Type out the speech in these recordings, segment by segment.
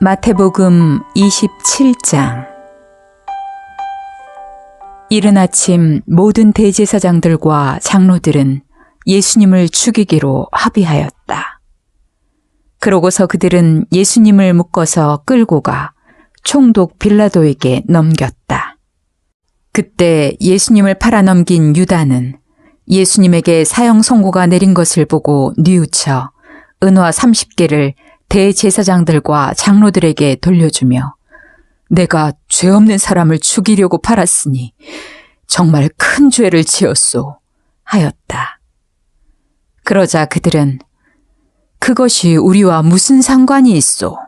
마태복음 27장 이른 아침 모든 대제사장들과 장로들은 예수님을 죽이기로 합의하였다. 그러고서 그들은 예수님을 묶어서 끌고 가 총독 빌라도에게 넘겼다. 그때 예수님을 팔아넘긴 유다는 예수님에게 사형 선고가 내린 것을 보고 뉘우쳐 은화 30개를 대제사장들과 장로들에게 돌려주며 내가 죄 없는 사람을 죽이려고 팔았으니 정말 큰 죄를 지었소 하였다. 그러자 그들은 그것이 우리와 무슨 상관이 있소?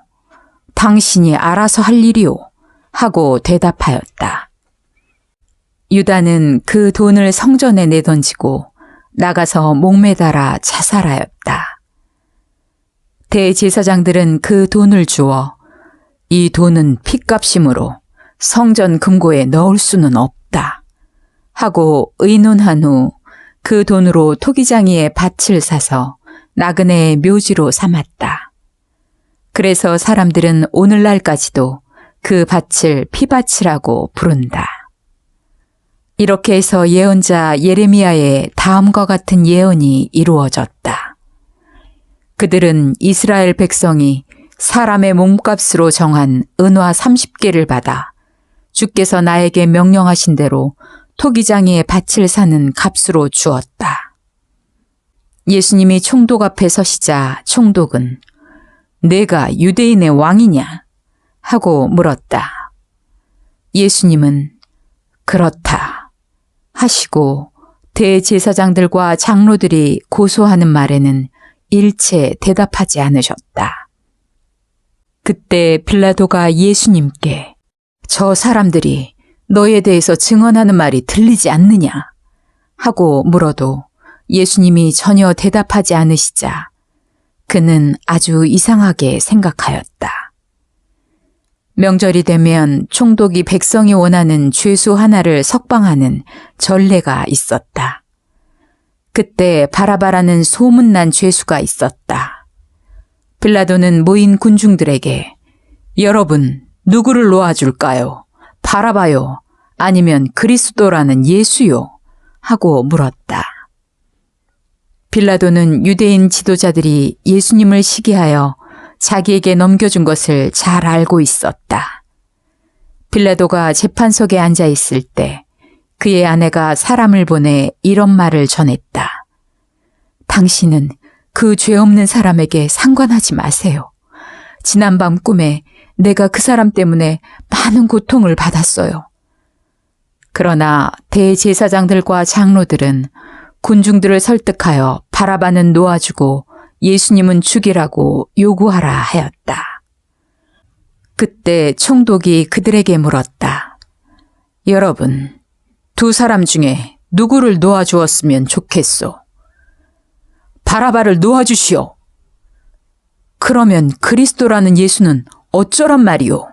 당신이 알아서 할 일이오 하고 대답하였다. 유다는 그 돈을 성전에 내던지고 나가서 목매달아 자살하였다. 대제사장들은 그 돈을 주어 이 돈은 핏값이므로 성전 금고에 넣을 수는 없다. 하고 의논한 후 그 돈으로 토기장이의 밭을 사서 나그네의 묘지로 삼았다. 그래서 사람들은 오늘날까지도 그 밭을 피밭이라고 부른다. 이렇게 해서 예언자 예레미야의 다음과 같은 예언이 이루어졌다. 그들은 이스라엘 백성이 사람의 몸값으로 정한 은화 30개를 받아 주께서 나에게 명령하신 대로 토기장이의 밭을 사는 값으로 주었다. 예수님이 총독 앞에 서시자 총독은 내가 유대인의 왕이냐? 하고 물었다. 예수님은 그렇다 하시고 대제사장들과 장로들이 고소하는 말에는 일체 대답하지 않으셨다. 그때 빌라도가 예수님께 저 사람들이 너에 대해서 증언하는 말이 들리지 않느냐 하고 물어도 예수님이 전혀 대답하지 않으시자 그는 아주 이상하게 생각하였다. 명절이 되면 총독이 백성이 원하는 죄수 하나를 석방하는 전례가 있었다. 그때 바라바라는 소문난 죄수가 있었다. 빌라도는 모인 군중들에게 여러분 누구를 놓아줄까요? 바라바요? 아니면 그리스도라는 예수요? 하고 물었다. 빌라도는 유대인 지도자들이 예수님을 시기하여 자기에게 넘겨준 것을 잘 알고 있었다. 빌라도가 재판석에 앉아 있을 때 그의 아내가 사람을 보내 이런 말을 전했다. 당신은 그 죄 없는 사람에게 상관하지 마세요. 지난밤 꿈에 내가 그 사람 때문에 많은 고통을 받았어요. 그러나 대제사장들과 장로들은 군중들을 설득하여 바라바는 놓아주고 예수님은 죽이라고 요구하라 하였다. 그때 총독이 그들에게 물었다. 여러분, 두 사람 중에 누구를 놓아주었으면 좋겠소? 바라바를 놓아주시오. 그러면 그리스도라는 예수는 어쩌란 말이오?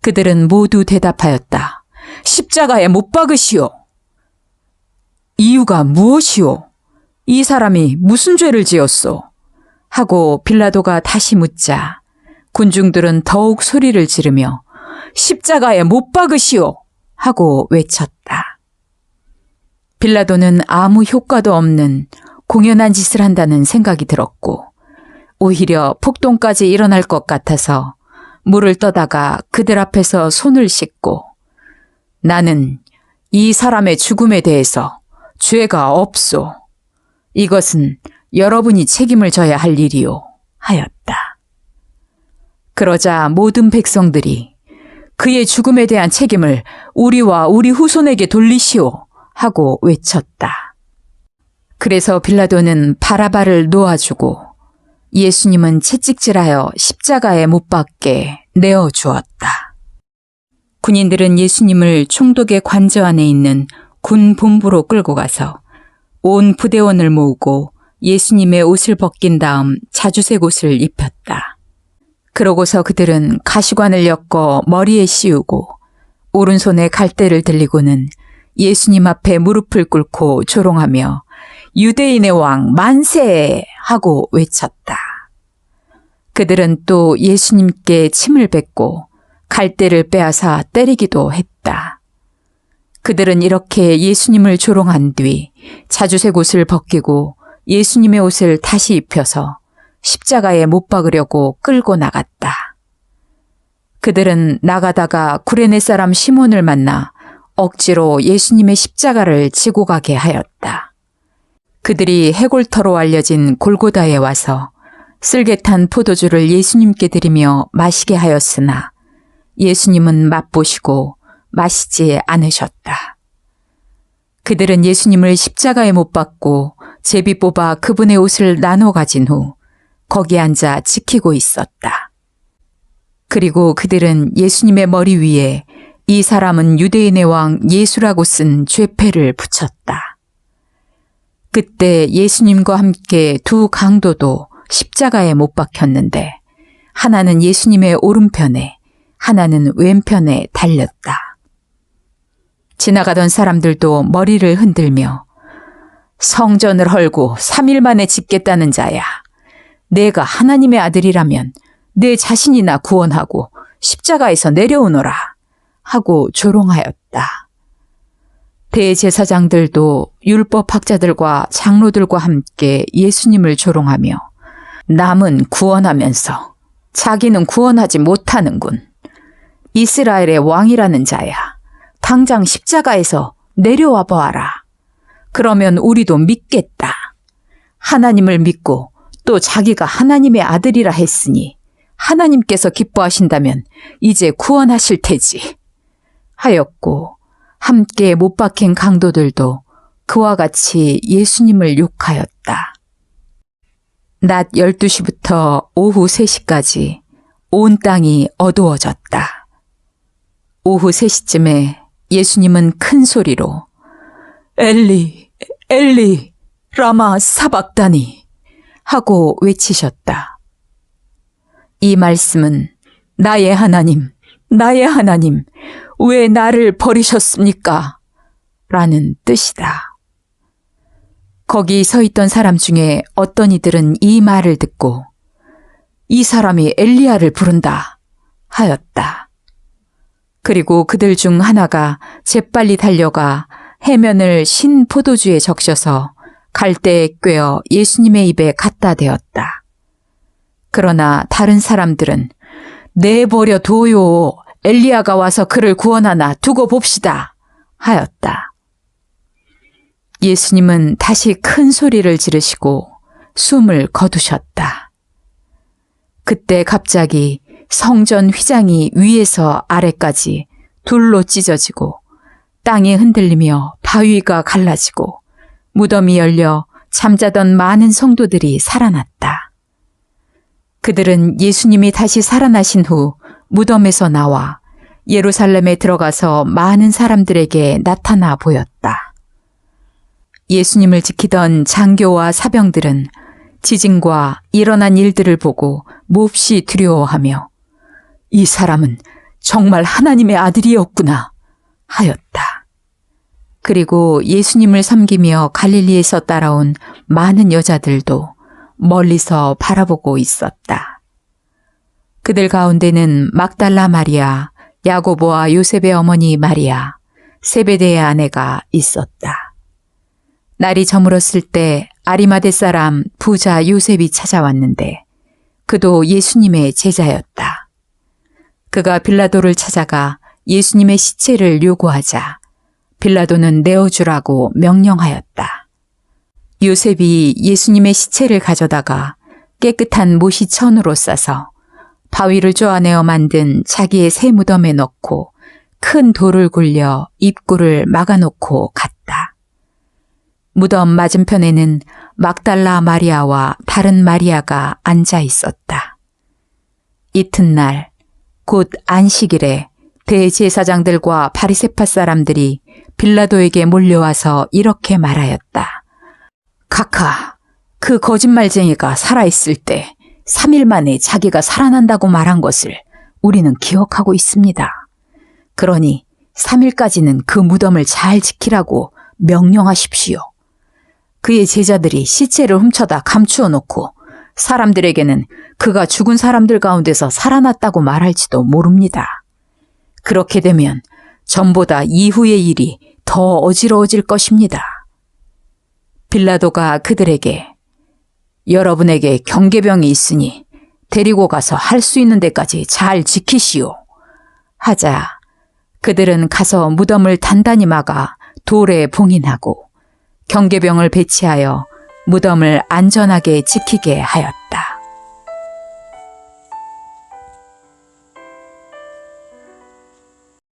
그들은 모두 대답하였다. 십자가에 못 박으시오. 이유가 무엇이오? 이 사람이 무슨 죄를 지었소? 하고 빌라도가 다시 묻자 군중들은 더욱 소리를 지르며 십자가에 못 박으시오! 하고 외쳤다. 빌라도는 아무 효과도 없는 공연한 짓을 한다는 생각이 들었고 오히려 폭동까지 일어날 것 같아서 물을 떠다가 그들 앞에서 손을 씻고 나는 이 사람의 죽음에 대해서 죄가 없소. 이것은 여러분이 책임을 져야 할 일이요. 하였다. 그러자 모든 백성들이 그의 죽음에 대한 책임을 우리와 우리 후손에게 돌리시오. 하고 외쳤다. 그래서 빌라도는 바라바를 놓아주고 예수님은 채찍질하여 십자가에 못 박게 내어 주었다. 군인들은 예수님을 총독의 관저 안에 있는 군 본부로 끌고 가서 온 부대원을 모으고 예수님의 옷을 벗긴 다음 자주색 옷을 입혔다. 그러고서 그들은 가시관을 엮어 머리에 씌우고 오른손에 갈대를 들리고는 예수님 앞에 무릎을 꿇고 조롱하며 유대인의 왕 만세! 하고 외쳤다. 그들은 또 예수님께 침을 뱉고 갈대를 빼앗아 때리기도 했다. 그들은 이렇게 예수님을 조롱한 뒤 자주색 옷을 벗기고 예수님의 옷을 다시 입혀서 십자가에 못 박으려고 끌고 나갔다. 그들은 나가다가 구레네 사람 시몬을 만나 억지로 예수님의 십자가를 지고 가게 하였다. 그들이 해골터로 알려진 골고다에 와서 쓸개탄 포도주를 예수님께 드리며 마시게 하였으나 예수님은 맛보시고 마시지 않으셨다. 그들은 예수님을 십자가에 못 박고 제비 뽑아 그분의 옷을 나눠 가진 후 거기 앉아 지키고 있었다. 그리고 그들은 예수님의 머리 위에 이 사람은 유대인의 왕 예수라고 쓴 죄패를 붙였다. 그때 예수님과 함께 두 강도도 십자가에 못 박혔는데 하나는 예수님의 오른편에 하나는 왼편에 달렸다. 지나가던 사람들도 머리를 흔들며 성전을 헐고 3일 만에 짓겠다는 자야. 내가 하나님의 아들이라면 내 자신이나 구원하고 십자가에서 내려오너라 하고 조롱하였다. 대제사장들도 율법학자들과 장로들과 함께 예수님을 조롱하며 남은 구원하면서 자기는 구원하지 못하는군. 이스라엘의 왕이라는 자야. 당장 십자가에서 내려와 보아라. 그러면 우리도 믿겠다. 하나님을 믿고 또 자기가 하나님의 아들이라 했으니 하나님께서 기뻐하신다면 이제 구원하실 테지. 하였고 함께 못 박힌 강도들도 그와 같이 예수님을 욕하였다. 낮 12시부터 오후 3시까지 온 땅이 어두워졌다. 오후 3시쯤에 예수님은 큰 소리로 엘리, 엘리, 라마 사박다니 하고 외치셨다. 이 말씀은 나의 하나님, 나의 하나님, 왜 나를 버리셨습니까? 라는 뜻이다. 거기 서 있던 사람 중에 어떤 이들은 이 말을 듣고 이 사람이 엘리야를 부른다 하였다. 그리고 그들 중 하나가 재빨리 달려가 해면을 신 포도주에 적셔서 갈대에 꿰어 예수님의 입에 갖다 대었다. 그러나 다른 사람들은 내버려 둬요. 엘리야가 와서 그를 구원하나 두고 봅시다. 하였다. 예수님은 다시 큰 소리를 지르시고 숨을 거두셨다. 그때 갑자기 성전 휘장이 위에서 아래까지 둘로 찢어지고 땅이 흔들리며 바위가 갈라지고 무덤이 열려 잠자던 많은 성도들이 살아났다. 그들은 예수님이 다시 살아나신 후 무덤에서 나와 예루살렘에 들어가서 많은 사람들에게 나타나 보였다. 예수님을 지키던 장교와 사병들은 지진과 일어난 일들을 보고 몹시 두려워하며 이 사람은 정말 하나님의 아들이었구나 하였다. 그리고 예수님을 섬기며 갈릴리에서 따라온 많은 여자들도 멀리서 바라보고 있었다. 그들 가운데는 막달라 마리아, 야고보와 요셉의 어머니 마리아, 세베대의 아내가 있었다. 날이 저물었을 때 아리마대 사람 부자 요셉이 찾아왔는데 그도 예수님의 제자였다. 그가 빌라도를 찾아가 예수님의 시체를 요구하자 빌라도는 내어주라고 명령하였다. 요셉이 예수님의 시체를 가져다가 깨끗한 모시 천으로 싸서 바위를 쪼아내어 만든 자기의 새 무덤에 넣고 큰 돌을 굴려 입구를 막아놓고 갔다. 무덤 맞은편에는 막달라 마리아와 다른 마리아가 앉아 있었다. 이튿날 곧 안식일에 대제사장들과 바리세파 사람들이 빌라도에게 몰려와서 이렇게 말하였다. 카카, 그 거짓말쟁이가 살아있을 때 3일 만에 자기가 살아난다고 말한 것을 우리는 기억하고 있습니다. 그러니 3일까지는 그 무덤을 잘 지키라고 명령하십시오. 그의 제자들이 시체를 훔쳐다 감추어 놓고 사람들에게는 그가 죽은 사람들 가운데서 살아났다고 말할지도 모릅니다. 그렇게 되면 전보다 이후의 일이 더 어지러워질 것입니다. 빌라도가 그들에게 여러분에게 경계병이 있으니 데리고 가서 할 수 있는 데까지 잘 지키시오. 하자 그들은 가서 무덤을 단단히 막아 돌에 봉인하고 경계병을 배치하여 무덤을 안전하게 지키게 하였다.